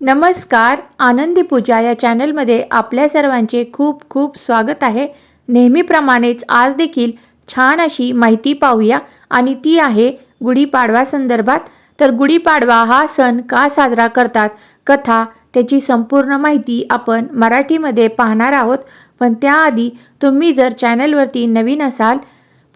नमस्कार आनंदी पूजा या चॅनलमध्ये आपल्या सर्वांचे खूप खूप स्वागत आहे. नेहमीप्रमाणेच आज देखील छान अशी माहिती पाहूया आणि ती आहे गुढीपाडवा संदर्भात. तर गुढीपाडवा हा सण का साजरा करतात? कथा त्याची संपूर्ण माहिती आपण मराठीमध्ये पाहणार आहोत. पण त्याआधी तुम्ही जर चॅनलवरती नवीन असाल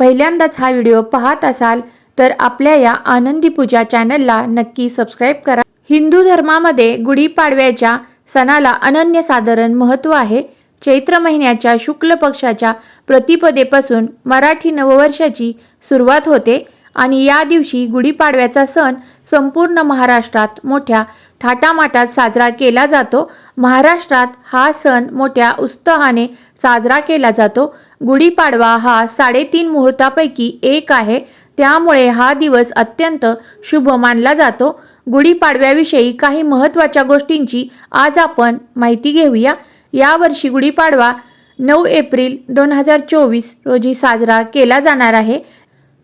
पहिल्यांदाच हा व्हिडिओ पाहत असाल तर आपल्या या आनंदी पूजा चॅनलला नक्की सबस्क्राईब करा. हिंदू धर्मामध्ये गुढीपाडव्याच्या सणाला अनन्यसाधारण महत्त्व आहे. चैत्र महिन्याच्या शुक्ल पक्षाच्या प्रतिपदेपासून मराठी नववर्षाची सुरुवात होते. आणि या दिवशी गुढीपाडव्याचा सण संपूर्ण महाराष्ट्रात मोठ्या थाटामाटात साजरा केला जातो. महाराष्ट्रात हा सण मोठ्या उत्साहाने साजरा केला जातो. गुढीपाडवा हा साडेतीन मुहूर्तापैकी एक आहे. त्यामुळे हा दिवस अत्यंत शुभ मानला जातो. गुढीपाडव्याविषयी काही महत्त्वाच्या गोष्टींची आज आपण माहिती घेऊया. यावर्षी गुढीपाडवा नऊ एप्रिल दोन हजार चोवीस रोजी साजरा केला जाणार आहे.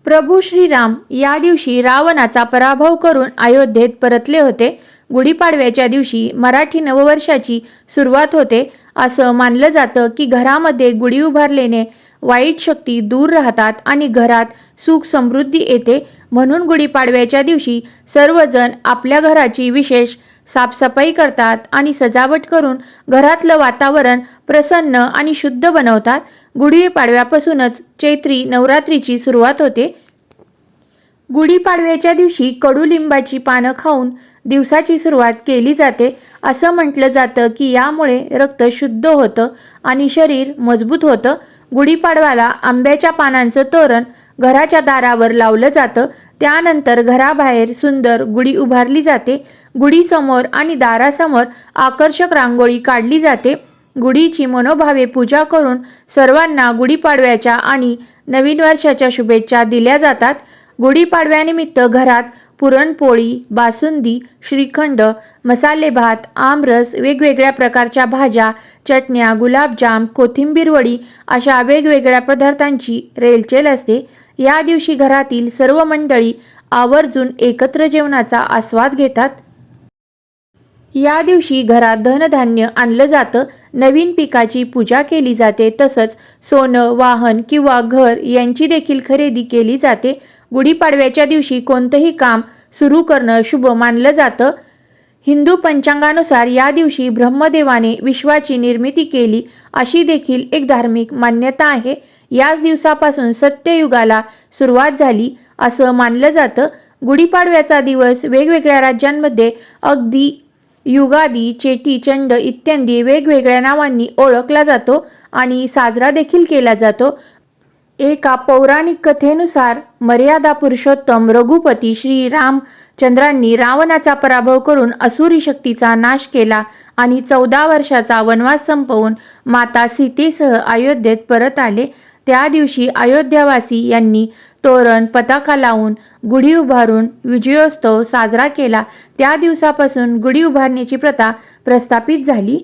प्रभू श्रीराम या दिवशी रावणाचा पराभव करून अयोध्येत परतले होते. गुढीपाडव्याच्या दिवशी मराठी नववर्षाची सुरुवात होते. असं मानलं जातं की घरामध्ये गुढी उभारल्याने वाईट शक्ती दूर राहतात आणि घरात सुख समृद्धी येते. म्हणून गुढीपाडव्याच्या दिवशी सर्वजण आपल्या घराची विशेष साफसफाई करतात आणि सजावट करून घरातलं वातावरण प्रसन्न आणि शुद्ध बनवतात. गुढीपाडव्यापासूनच चैत्री नवरात्रीची सुरुवात होते. गुढीपाडव्याच्या दिवशी कडुलिंबाची पानं खाऊन दिवसाची सुरुवात केली जाते. असं म्हटलं जातं की यामुळे रक्त शुद्ध होतं आणि शरीर मजबूत होतं. गुढीपाडवाला आंब्याच्या पानांचं तोरण घराच्या दारावर लावलं जातं. त्यानंतर घराबाहेर सुंदर गुढी उभारली जाते. गुढीसमोर आणि दारासमोर आकर्षक रांगोळी काढली जाते. गुढीची मनोभावे पूजा करून सर्वांना गुढीपाडव्याच्या आणि नवीन वर्षाच्या शुभेच्छा दिल्या जातात. गुढीपाडव्यानिमित्त घरात पुरणपोळी बासुंदी श्रीखंड मसाले भात आमरस वेगवेगळ्या प्रकारच्या भाज्या चटण्या गुलाबजाम कोथिंबीर वडी अशा वेगवेगळ्या पदार्थांची रेलचेल असते. या दिवशी घरातील सर्व मंडळी आवर्जून एकत्र जेवणाचा आस्वाद घेतात. या दिवशी घरात धनधान्य आणलं जातं. नवीन पिकाची पूजा केली जाते. तसंच सोनं वाहन किंवा घर यांची देखील खरेदी केली जाते. गुढीपाडव्याच्या दिवशी कोणतंही काम सुरू करणं शुभ मानलं जातं. हिंदू पंचांगानुसार या दिवशी ब्रह्मदेवाने विश्वाची निर्मिती केली. अशी देखील एक धार्मिक मान्यता आहे. याच दिवसापासून सत्ययुगाला सुरुवात झाली असं मानलं जातं. गुढीपाडव्याचा दिवस वेगवेगळ्या राज्यांमध्ये अगदी युगादी चेटीचंड इत्यादी वेगवेगळ्या नावांनी ओळखला जातो आणि साजरा देखील केला जातो. एका पौराणिक कथेनुसार मर्यादा पुरुषोत्तम रघुपती श्री रामचंद्रांनी रावणाचा पराभव करून असुरी शक्तीचा नाश केला आणि चौदा वर्षाचा वनवास संपवून माता सीतेसह अयोध्येत परत आले. त्या दिवशी अयोध्यावासी यांनी तोरण पताका लावून गुढी उभारून विजयोत्सव साजरा केला. त्या दिवसापासून गुढी उभारण्याची प्रथा प्रस्थापित झाली.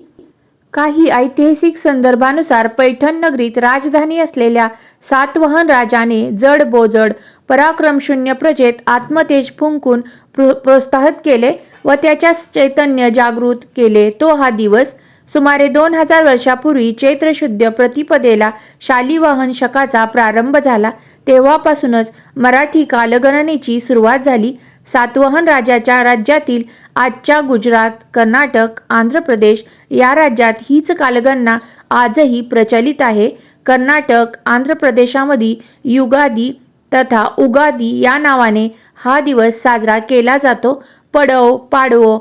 काही ऐतिहासिक संदर्भानुसार पैठण नगरीत राजधानी असलेल्या सातवहन राजाने जड बोजड पराक्रमशून्य प्रजेत आत्मतेज फुंकून प्रो प्रोत्साहित केले व त्याच्या चैतन्य जागृत केले. तो हा दिवस सुमारे दोन हजार वर्षापूर्वी चैत्र शुद्ध प्रतिपदेला शालिवाहन शकाचा प्रारंभ झाला. तेव्हापासूनच मराठी कालगणनेची सुरुवात झाली. सातवहन राजाच्या राज्यातील आजच्या गुजरात कर्नाटक आंध्र प्रदेश या राज्यात हीच कालगणना आजही प्रचलित आहे. कर्नाटक आंध्र प्रदेशामध्ये युगादी तथा उगादी या नावाने हा दिवस साजरा केला जातो. पडव पाडवो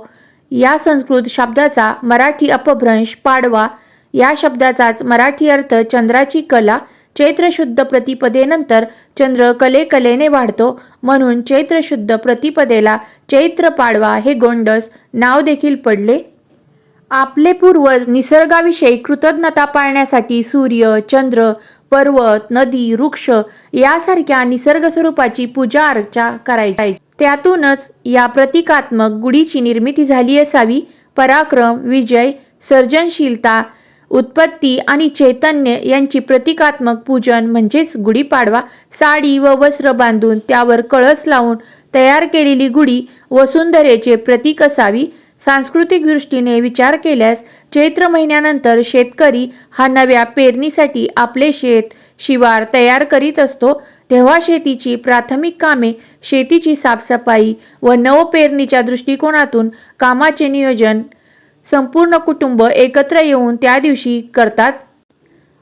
या संस्कृत शब्दाचा मराठी अपभ्रंश पाडवा. या शब्दाचाच मराठी अर्थ चंद्राची कला चैत्र शुद्ध प्रतिपदेनंतर चंद्र कले कलेने वाढतो. म्हणून चैत्र शुद्ध प्रतिपदेला चैत्र पाडवा हे गोंडस नाव देखील पडले. आपले पूर्वज निसर्गाविषयी कृतज्ञता पाळण्यासाठी सूर्य चंद्र पर्वत नदी वृक्ष यासारख्या निसर्ग स्वरूपाची पूजा अर्चा करायची. त्यातूनच या प्रतिकात्मक गुढीची निर्मिती झाली असावी. पराक्रम विजय सर्जनशीलता उत्पत्ती आणि चैतन्य यांची प्रतिकात्मक पूजन म्हणजेच गुढीपाडवा साडी व वस्त्र बांधून त्यावर कळस लावून तयार केलेली गुढी वसुंधरेचे प्रतीक असावी. सांस्कृतिक दृष्टीने विचार केल्यास चैत्र महिन्यानंतर शेतकरी हा नव्या पेरणीसाठी आपले शेत शिवार तयार करीत असतो. तेव्हा शेतीची प्राथमिक कामे शेतीची साफसफाई व नवपेरणीच्या दृष्टिकोनातून कामाचे नियोजन संपूर्ण कुटुंब एकत्र येऊन त्या दिवशी करतात.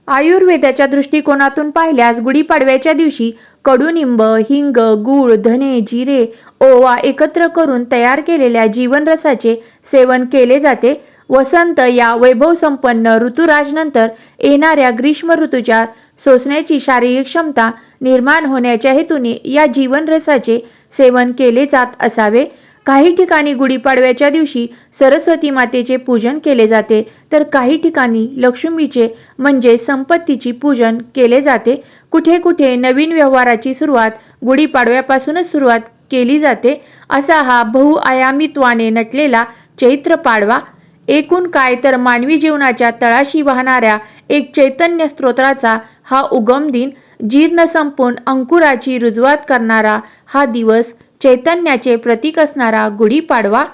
आयुर्वेदाच्या दृष्टिकोनातून पाहिल्यास गुढीपाडव्याच्या दिवशी कडुनिंब हिंग गूळ धने जिरे ओवा एकत्र करून तयार केलेल्या जीवनरसाचे सेवन केले जाते. वसंत या वैभवसंपन्न ऋतुराजनंतर येणाऱ्या ग्रीष्म ऋतूच्या सोसण्याची शारीरिक क्षमता निर्माण होण्याच्या हेतूने या जीवनरसाचे सेवन केले जात असावे. काही ठिकाणी गुढीपाडव्याच्या दिवशी सरस्वती मातेचे पूजन केले जाते. तर काही ठिकाणी लक्ष्मीचे म्हणजे संपत्तीची पूजन केले जाते. कुठे कुठे नवीन व्यवहाराची सुरुवात गुढीपाडव्यापासूनच सुरुवात केली जाते. असा हा बहुआयामित्वाने नटलेला चैत्र पाडवा. एकूण काय तर मानवी जीवनाच्या तळाशी वाहणाऱ्या एक चैतन्य स्तोत्राचा हा उगम दिन जीर्ण संपून अंकुराची रुजवात करणारा हा दिवस चैतन्याचे प्रतीक असणारा गुढीपाडवा.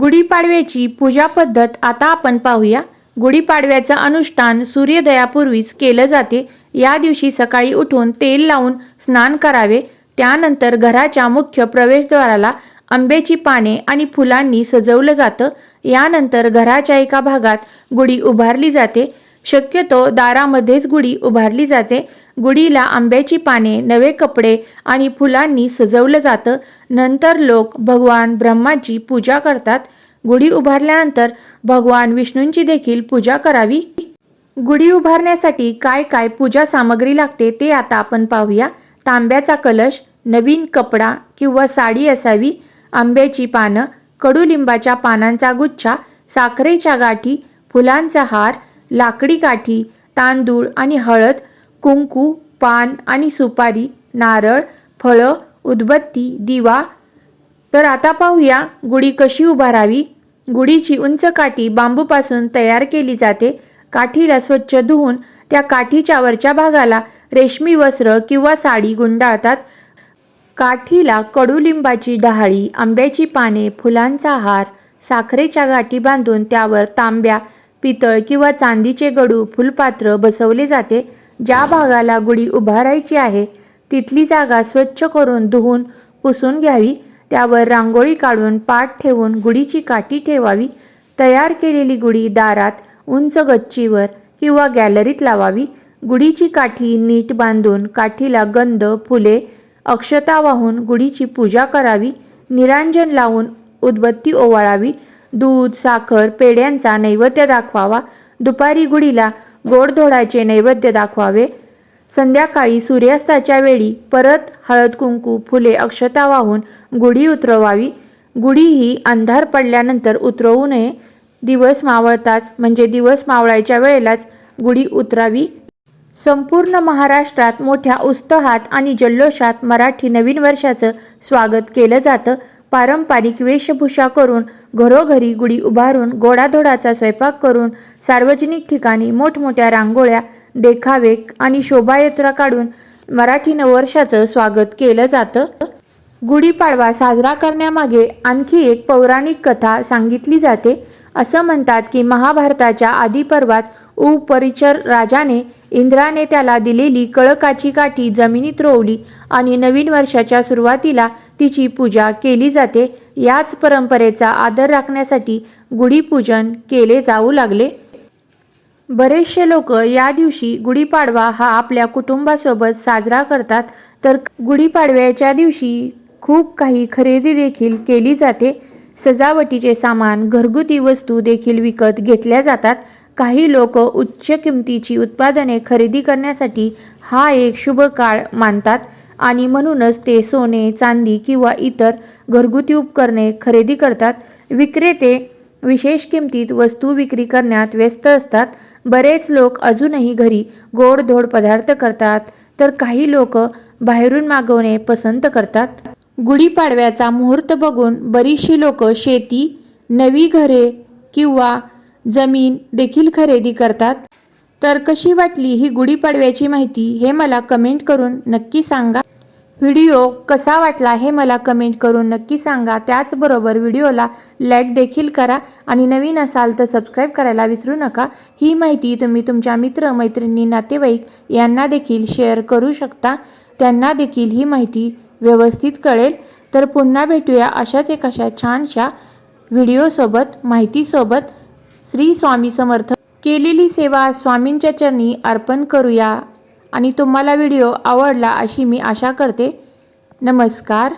गुढीपाडव्याची पूजा पद्धत आता आपण पाहूया. गुढीपाडव्याचं अनुष्ठान सूर्योदयापूर्वीच केलं जाते. या दिवशी सकाळी उठून तेल लावून स्नान करावे. त्यानंतर घराच्या मुख्य प्रवेशद्वाराला आंब्याची पाने आणि फुलांनी सजवलं जातं. यानंतर घराच्या एका भागात गुढी उभारली जाते. शक्यतो दारामध्येच गुढी उभारली जाते. गुढीला आंब्याची पाने नवे कपडे आणि फुलांनी सजवलं जातं. नंतर लोक भगवान ब्रह्माची पूजा करतात. गुढी उभारल्यानंतर भगवान विष्णूंची देखील पूजा करावी. गुढी उभारण्यासाठी काय काय पूजा सामग्री लागते ते आता आपण पाहूया. तांब्याचा कलश नवीन कपडा किंवा साडी असावी. आंब्याची पानं कडुलिंबाच्या पानांचा गुच्छा साखरेच्या गाठी फुलांचा हार लाकडी काठी तांदूळ आणि हळद कुंकू पान आणि सुपारी नारळ फळं उदबत्ती दिवा. तर आता पाहूया गुढी कशी उभारावी. गुढीची उंच काठी बांबूपासून तयार केली जाते. काठीला स्वच्छ धुवून त्या काठीच्या वरच्या भागाला रेशमी वस्त्र किंवा साडी गुंडाळतात. काठीला कडुलिंबाची डहाळी आंब्याची पाने फुलांचा हार साखरेच्या गाठी बांधून त्यावर तांब्या पितळ किंवा चांदीचे गडू फुलपात्र बसवले जाते. ज्या भागाला गुढी उभारायची आहे तिथली जागा स्वच्छ करून धुवून पुसून घ्यावी. त्यावर रांगोळी काढून पाठ ठेवून गुढीची काठी ठेवावी. तयार केलेली गुढी दारात उंच गच्चीवर किंवा गॅलरीत लावावी. गुढीची काठी नीट बांधून काठीला गंध फुले अक्षता वाहून गुढीची पूजा करावी. निरांजन लावून उदबत्ती ओवाळावी. दूध साखर पेढ्यांचा नैवेद्य दाखवावा. दुपारी गुढीला गोडधोडाचे नैवेद्य दाखवावे. संध्याकाळी सूर्यास्ताच्या वेळी परत हळद कुंकू फुले अक्षता वाहून गुढी उतरवावी. गुढी ही अंधार पडल्यानंतर उतरवू नये. दिवस मावळताच म्हणजे दिवस मावळायच्या वेळेलाच गुढी उतरावी. संपूर्ण महाराष्ट्रात मोठ्या उत्साहात आणि जल्लोषात मराठी नवीन वर्षाचं स्वागत केलं जातं. पारंपरिक वेशभूषा करून घरोघरी गुढी उभारून गोडाधोडाचा स्वयंपाक करून सार्वजनिक ठिकाणी मोठमोठ्या रांगोळ्या देखावे आणि शोभायात्रा काढून मराठी नववर्षाचं स्वागत केलं जातं. गुढीपाडवा साजरा करण्यामागे आणखी एक पौराणिक कथा सांगितली जाते. असं म्हणतात की महाभारताच्या आदिपर्वात उपरिचर राजाने इंद्राने त्याला दिलेली कळकाची काठी जमिनीत रोवली आणि नवीन वर्षाच्या सुरुवातीला तिची पूजा केली जाते. याच परंपरेचा आदर राखण्यासाठी गुढीपूजन केले जाऊ लागले. बरेचसे लोक या दिवशी गुढीपाडवा हा आपल्या कुटुंबासोबत साजरा करतात. तर गुढीपाडव्याच्या दिवशी खूप काही खरेदी देखील केली जाते. सजावटीचे सामान घरगुती वस्तू देखील विकत घेतल्या जातात. काही लोक उच्च किमतीची उत्पादने खरेदी करण्यासाठी हा एक शुभ काळ मानतात आणि म्हणूनच ते सोने चांदी किंवा इतर घरगुती उपकरणे खरेदी करतात. विक्रेते विशेष किमतीत वस्तू विक्री करण्यात व्यस्त असतात. बरेच लोक अजूनही घरी गोडधोड पदार्थ करतात तर काही लोक बाहेरून मागवणे पसंत करतात. गुढीपाडव्याचा मुहूर्त बघून बरीचशी लोक शेती नवी घरे किंवा जमीन देखील खरेदी करतात. तर कशी वाटली ही गुढीपाडव्याची माहिती हे मला कमेंट करून नक्की सांगा. व्हिडिओ कसा वाटला हे मला कमेंट करून नक्की सांगा. त्याचबरोबर व्हिडिओला लाईक देखील करा आणि नवीन असाल तर सबस्क्राईब करायला विसरू नका. ही माहिती तुम्ही तुमच्या मित्र मैत्रिणी नातेवाईक यांना देखील शेअर करू शकता. त्यांना देखील ही माहिती व्यवस्थित कळेल. तर पुन्हा भेटूया अशाच एक अशा छानशा व्हिडिओसोबत माहितीसोबत. श्री स्वामी समर्थ. केलेली सेवा स्वामींच्या चरणी अर्पण करूया. आणि तुम्हाला व्हिडिओ आवडला अशी मी आशा करते. नमस्कार.